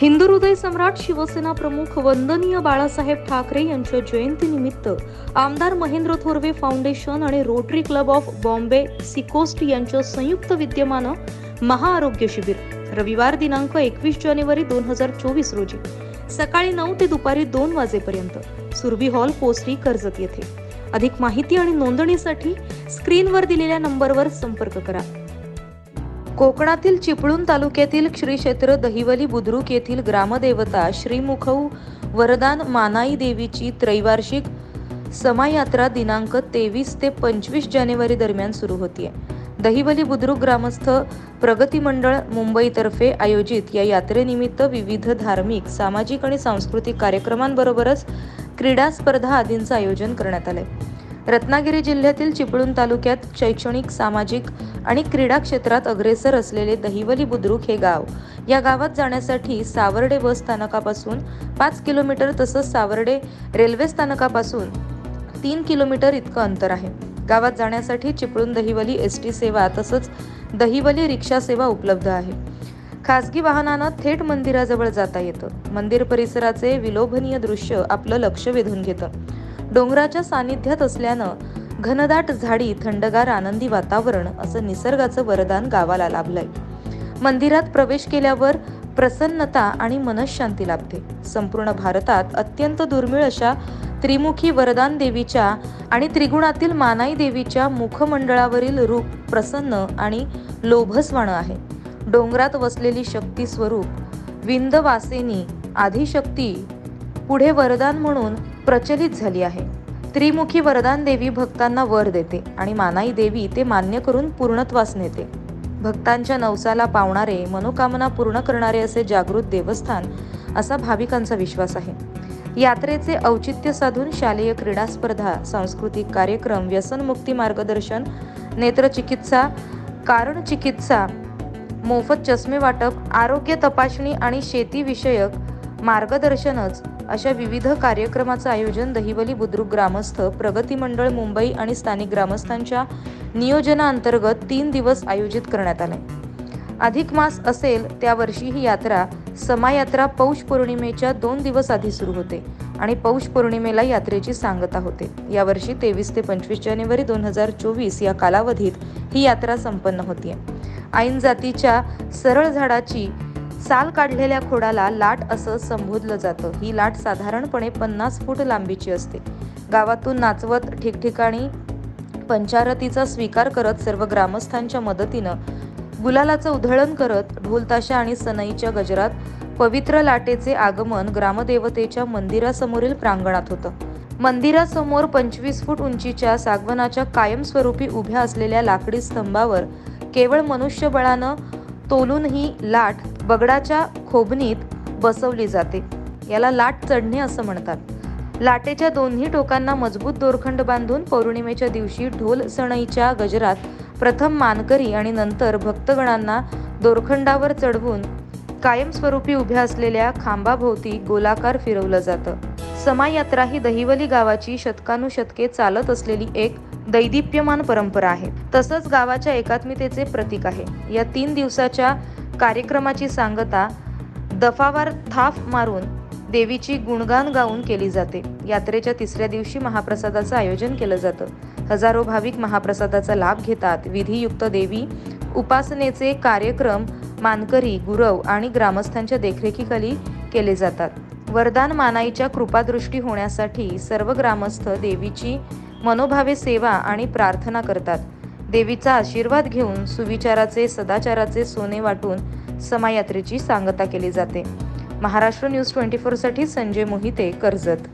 हिंदू हृदय सम्राट शिवसेना प्रमुख वंदनीय बाळासाहेब ठाकरे यांच्या जयंतीनिमित्त आमदार महेंद्र थोरवे फाउंडेशन आणि rotary club of Bombay seacoast यांच्या संयुक्त विद्यमानं महाआरोग्य शिबिर रविवार दिनांक एकवीस जानेवारी दोन हजार चोवीस रोजी सकाळी नऊ ते दुपारी दोन वाजेपर्यंत. सुरभी हॉल पोस्टी कर्जत येथे. अधिक माहिती आणि नोंदणीसाठी स्क्रीनवर दिलेल्या नंबरवर संपर्क करा. कोकणातील चिपळूण तालुक्यातील श्री क्षेत्र दहिवली बुद्रुक येथील ग्रामदेवता श्रीमुखऊ वरदान मानाई देवीची त्रैवार्षिक समायात्रा दिनांक तेवीस ते पंचवीस जानेवारी दरम्यान सुरू होतीये. दहिवली बुद्रुक ग्रामस्थ प्रगती मंडळ मुंबईतर्फे आयोजित या यात्रेनिमित्त विविध धार्मिक सामाजिक आणि सांस्कृतिक कार्यक्रमांबरोबरच क्रीडा स्पर्धा आदींचं आयोजन करण्यात आलंय. रत्नागिरी जिल्ह्यातील चिपळूण तालुक्यात शैक्षणिक सामाजिक आणि क्रीडा क्षेत्रात अग्रेसर असलेले दहिवली बुद्रुक हे गाव. या गावात जाण्यासाठी सावर्डे बस स्थानकापासून पाच किलोमीटर तसंच सावर्डे रेल्वे स्थानकापासून तीन किलोमीटर इतकं अंतर आहे. गावात जाण्यासाठी चिपळूण दहिवली एस टी सेवा तसंच दहिवली रिक्षा सेवा उपलब्ध आहे. खासगी वाहनानं थेट मंदिराजवळ जाता येतं. मंदिर परिसराचे विलोभनीय दृश्य आपलं लक्ष वेधून घेतं. डोंगराच्या सानिध्यात असल्यानं घनदाट झाडी थंडगार आनंदी वातावरण असं निसर्गाचं वरदान गावाला लाभलंय. मंदिरात प्रवेश केल्यावर प्रसन्नता आणि मनशांती लाभते. संपूर्ण भारतात अत्यंत दुर्मिळ अशा त्रिमुखी वरदान देवीच्या आणि त्रिगुणातील मानाई देवीच्या मुखमंडळावरील रूप प्रसन्न आणि लोभस्वाणं आहे. डोंगरात वसलेली शक्ती स्वरूप विंदवासेनी आदिशक्ती पुढे वरदान म्हणून प्रचलित झाली आहे. त्रिमुखी वरदान देवी भक्तांना वर देते आणि मानाई देवी ते मान्य करून पूर्णत्वास नेते. भक्तांच्या नवसाला पावणारे मनोकामना पूर्ण करणारे असे जागृत देवस्थान असा भाविकांचा विश्वास आहे. यात्रेचे औचित्य साधून शालेय क्रीडा स्पर्धा सांस्कृतिक कार्यक्रम व्यसनमुक्ती मार्गदर्शन नेत्रचिकित्सा कारण चिकित्सा मोफत चष्मे वाटप आरोग्य तपासणी आणि शेतीविषयक मार्गदर्शनच अशा विविध कार्यक्रमाचं आयोजन दहिवली बुद्रुक ग्रामस्थ प्रगती मंडळ मुंबई आणि स्थानिक ग्रामस्थांच्या नियोजनाअंतर्गत तीन दिवस आयोजित करण्यात आले. अधिक मास असेल त्या वर्षी ही यात्रा. समायात्रा पौष पौर्णिमेच्या दोन दिवस आधी सुरू होते आणि पौष पौर्णिमेला यात्रेची सांगता होते. यावर्षी तेवीस ते पंचवीस जानेवारी दोन हजार चोवीस या कालावधीत ही यात्रा संपन्न होती ऐन जातीच्या सरळ झाडाची साल काढलेल्या खोडाला लाट असं संबोधलं जातं. ही लाट साधारणपणे पन्नास फूट लांबीची असते. गावातून नाचवत ठिकठिकाणी पंचारतीचा स्वीकार करत सर्व ग्रामस्थांच्या मदतीनं गुलालाचं उधळण करत ढोलताशा आणि सनईच्या गजरात पवित्र लाटेचे आगमन ग्रामदेवतेच्या मंदिरासमोरील प्रांगणात होतं. मंदिरासमोर पंचवीस फूट उंचीच्या सागवनाच्या कायमस्वरूपी उभ्या असलेल्या लाकडी स्तंभावर केवळ मनुष्यबळानं तोलून ही लाट बगडाच्या खोबणीत बसवली जाते. याला लाट चढणे असं म्हणतात. लाटेच्या दोन्ही टोकांना मजबूत दोरखंड बांधून पौर्णिमेच्या दिवशी ढोल सणईच्या गजरात प्रथम मानकरी आणि नंतर भक्तगणांना दोरखंडावर चढवून कायमस्वरूपी उभ्या असलेल्या खांबाभोवती गोलाकार फिरवलं जातं. समायात्रा ही दहिवली गावाची शतकानुशतके चालत असलेली एक दैदिप्यमान परंपरा आहे. तसंच गावाच्या एकात्मितेचे प्रतीक आहे. या तीन दिवसाच्या कार्यक्रमाची सांगता दफावार थाफ मारून देवीची गुणगान गाऊन केली जाते. यात्रेच्या तिसऱ्या दिवशी महाप्रसादाचं आयोजन केलं जातं. हजारो भाविक महाप्रसादाचा लाभ घेतात. विधियुक्त देवी उपासनेचे कार्यक्रम मानकरी गुरव आणि ग्रामस्थांच्या देखरेखीखाली केले जातात. वरदान मानाईच्या कृपादृष्टी होण्यासाठी सर्व ग्रामस्थ देवीची मनोभावे सेवा आणि प्रार्थना करतात. देवीचा आशीर्वाद घेऊन सुविचाराचे सदाचाराचे सोने वाटून समायात्रेची सांगता केली जाते. महाराष्ट्र न्यूज ट्वेंटी फोरसाठी संजय मोहिते कर्जत.